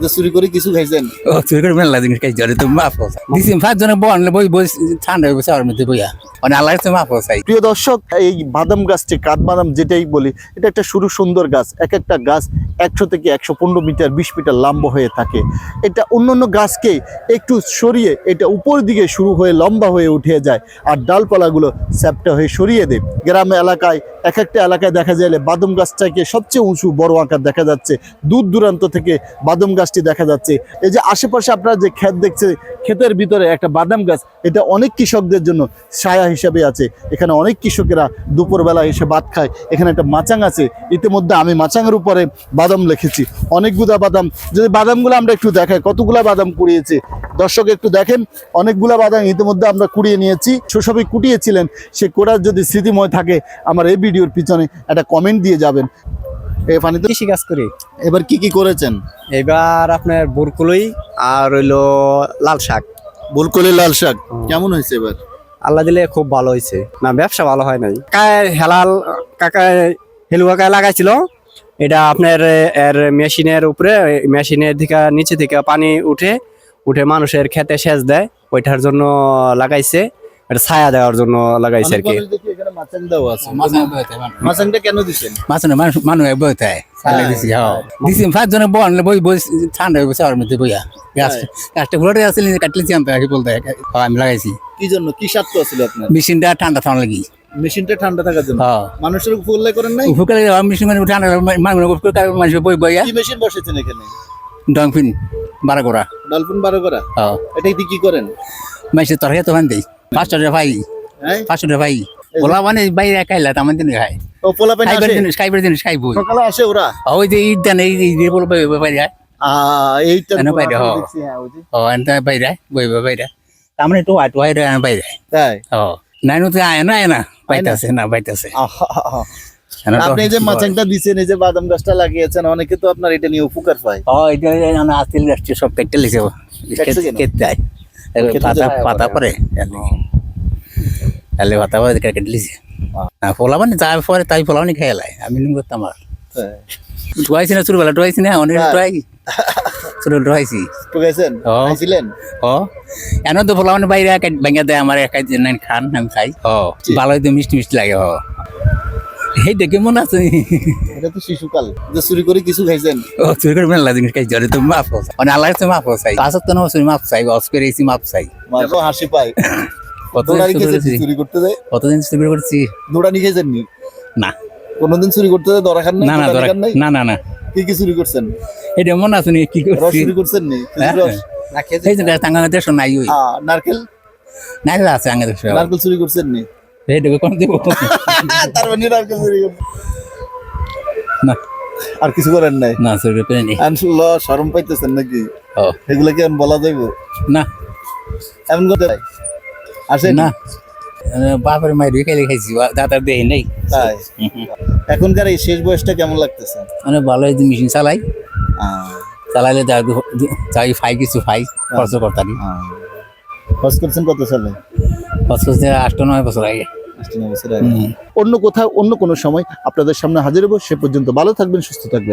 যে চুরি করে কিছু খাইছেন? ও চুরি করে মেলা জিনিস খাই জরে তো মাফ দিছি পাঁচ জনে বন বই বই ঠান্ডা হয়ে বসে আর মধ্যে বইয়া। মানে আল্লাহ তো মাফ চাই। প্রিয় দর্শক এই বাদাম গাছটি কাঠবাদাম যেটাই বলি এটা একটা শুরু সুন্দর গাছ। এক একটা গাছ একশো থেকে একশো পনেরো মিটার বিশ মিটার লম্বা হয়ে থাকে। এটা অন্য অন্য গাছকে একটু সরিয়ে এটা উপর দিকে শুরু হয়ে লম্বা হয়ে উঠে যায় আর ডালপালাগুলো স্যাপটা হয়ে সরিয়ে দেয়। গ্রাম এলাকায় এক একটা এলাকায় দেখা যায় বাদাম গাছটাকে সবচেয়ে উঁচু বড় আকার দেখা যাচ্ছে। দূর দূরান্ত থেকে বাদাম গাছটি দেখা যাচ্ছে। এই যে আশেপাশে আপনারা যে ক্ষেত দেখছে, ক্ষেতের ভিতরে একটা বাদাম গাছ, এটা অনেক কৃষকদের জন্য ছায়া হিসাবে আছে। এখানে অনেক কৃষকেরা দুপুরবেলা এসে ভাত খায়। এখানে একটা মাচাং আছে। ইতিমধ্যে আমি মাচাঙের উপরে বাদাম লিখেছি। অনেকগুলা বাদাম, যদি বাদামগুলো আমরা একটু দেখাই, কতগুলা বাদাম কুড়িয়েছে? দর্শক, একটু দেখেন, অনেকগুলা বাদাম ইতিমধ্যে আমরা কুড়িয়ে নিয়েছি। সেসবই কুটিয়েছিলেন। সে কোড়ার যদি স্মৃতিময় থাকে, আমার এই ভিডিওর পিছনে একটা কমেন্ট দিয়ে যাবেন। এই পানিতে? কৃষি কাজ করি। এবার কি কি করেছেন? এবার আপনার বুরকুলই আর হইল লাল শাক। বুলকলি লাল শাক। কেমন হয়েছে এবার? আল্লাহ দিলে খুব ভালো হয়েছে। না ব্যবসা ভালো হয় নাই। কাকায় হেলাল কাকায় হেলুয়া কাকায় লাগাইছিল। এটা আপনার এর মেশিনের উপরে মেশিনের দিকে নিচে থেকে পানি উঠে উঠে মানুষের খেতে সেচ দেয়। ওইটার জন্য লাগাইছে। এটা ছায়া দেওয়ার জন্য লাগাইছে আর কি। অনেক মানুষ দেখি এখানে মাচাং দেওয়া আছে মাছ বইতে মাচাংটা কেন দিচ্ছেন মাছ না মানুষ মানুষ বইতে তাহলে দিছি হ্যাঁ। দিছি পাঁচ বন বই বই ঠান্ডা হয়ে বসে আর মধ্যে বইয়া। গাছ গাছটা ঘুরে আসলে কাটলেছি আমি কি বলতে আমি লাগাইছি। কি জন্য? কি স্বার্থ ছিল আপনার? মেশিনটা ঠান্ডা থাকা লাগি। মেশিনটা ঠান্ডা থাকার জন্য? হ্যাঁ। মানুষের করেন নাই? মেশিন মানে ঠান্ডা মানুষ মানুষ বই বইয়া কি মেশিন বসেছেন এখানে? ডংফিন বারো করা ডলফিন বারো করা হ্যাঁ। এটা কি করেন? মাইসে তরকারি তো দেই পাঁচশো টাকা ভাই। হ্যাঁ? পাঁচশো টাকা ভাই। ওলা মানে বাইরে খাইলা তেমন দিন খাই ও পোলা পানি খাইবার আসে? জিনিস খাইবার জিনিস খাইবই সকালে আসে ওরা? ওই যে ঈদ দেন এই ঈদ বলব বাইরে আহ, এইটা এনে বাইরে, আমি হ্যাঁ। দেখছি, হ্যাঁ, ওই যে। ও এনতে বাইরে বই বাইরে তার মানে একটু আটু বাইরে বাইরে নাই নুতে আয় না আয় না বাইতেছে না? আহা। আপনি যে মাচাংটা দিচ্ছেন এই যে বাদাম গাছটা লাগিয়েছেন অনেকে তো আপনার এটা নিয়ে উপকার পায়। ও এটা আসছিল আসছে সব কেটে কেন? কেটে পাতা দেয় পাতা পরে তাহলে পাতা পরে কেটে লিছে না ফোলা তারপরে তাই মানে খেয়ে লাই। আমি নিম করতাম আর। টুয়াইছি না ছোটবেলা টুয়াইছি না অনেক হ্যাঁ। টুয়াই ছোট টুয়াইছি ঠুকেছেন খাইছিলেন? ও। এন তো ফোলা বাইরে ভেঙে দেয় আমার একাই খান আমি খাই। ও। ভালোই তো মিষ্টি মিষ্টি লাগে ও। এই দেখে মনে আছে? এটা তো শিশুকাল যে চুরি করে কিছু খাইছেন। ও চুরি করে মেলা জিনিস খাই জরে তো মাফ চাই মানে আল্লাহ তো মাফ চাই আসত তো নবসরি মাফ চাই অস করে এসি মাফ চাই। মাঝে হাসি পায়। কত দৌড়ানি চুরি করতে যায়? কতদিন চুরি করছি? দৌড়ানি খেয়েছেন নি? না। কোনোদিন চুরি করতে যায় দরা খান না না না না না। কি কি চুরি করছেন? এটা মনে আছে কি করছি? চুরি করছেন নি? হ্যাঁ, খেজুর রস এই দেশ নাই ওই। নারকেল? নাই আছে আঙ্গে দেশ। নারকেল চুরি করছেন নি? কোন দেব? মানে না। আর কিছু করেন নাই। না আনশুল শরম পাইতেছেন নাকি। ও। এগুলা কি এখন বলা যাইব? না। এমন কথা আসে না। বাপের মায়ের খাইলে খাইছি দাদার দেই নেই। তাই? এখনকার এই শেষ বয়সটা কেমন লাগতেছে? মানে ভালো এই মেশিন চালাই। চালাইলে যাই ফাই কিছু ফাই খরচ করতারি আহ। খরচ করছেন কত সালে? নয় বছর আগে। অন্য কোথাও, অন্য কোনো সময় আপনাদের সামনে হাজির হব। সে পর্যন্ত ভালো থাকবেন, সুস্থ থাকবেন।